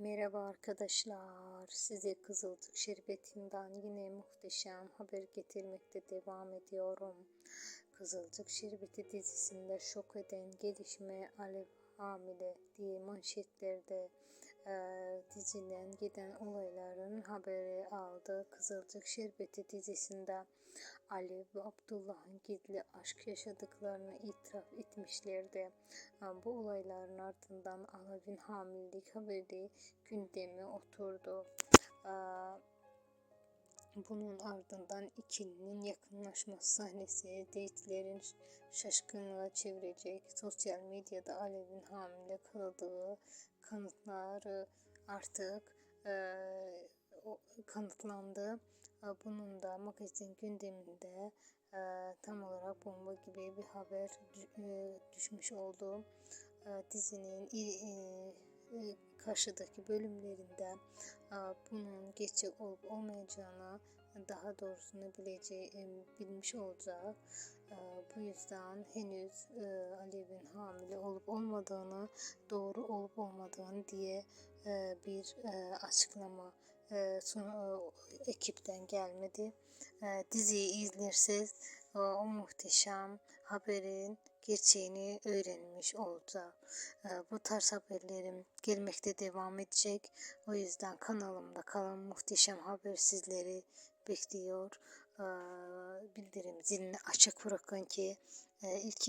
Merhaba arkadaşlar. Size Kızılcık Şerbeti'nden yine muhteşem haber getirmekte devam ediyorum. Kızılcık Şerbeti dizisinde şok eden gelişme Alev hamile diye manşetlerde e, diziden giden olayların haberi aldı. Kızılcık Şerbeti dizisinde Alev ve Abdullah'ın gizli aşk yaşadıklarını itiraf etmişlerdi. Bu olayların ardından Alev'in hamilelik haberi gündeme oturdu. Bunun ardından ikilinin yakınlaşması sahnesi date'lerin şaşkınlığa çevirecek. Sosyal medyada Alev'in hamile kaldığı kanıtları artık e, o, kanıtlandı. E, Bunun da magazin gündeminde e, tam olarak bomba gibi bir haber e, düşmüş oldu. E, dizinin e, e, karşıdaki bölümlerinde e, bunun gerçek olup olmayacağını daha doğrusunu bileceği bilmiş olacak. E, Bu yüzden henüz e, Alev'in hamile olup olmadığını, doğru olup olmadığını diye e, bir açıklama ekipten gelmedi. Diziyi izlerseniz o muhteşem haberin gerçeğini öğrenmiş olacak. E, Bu tarz haberlerim gelmekte devam edecek. O yüzden kanalımda kalan muhteşem haber sizleri bekliyor. E, Bildirim zilini açık bırakın ki e, ilk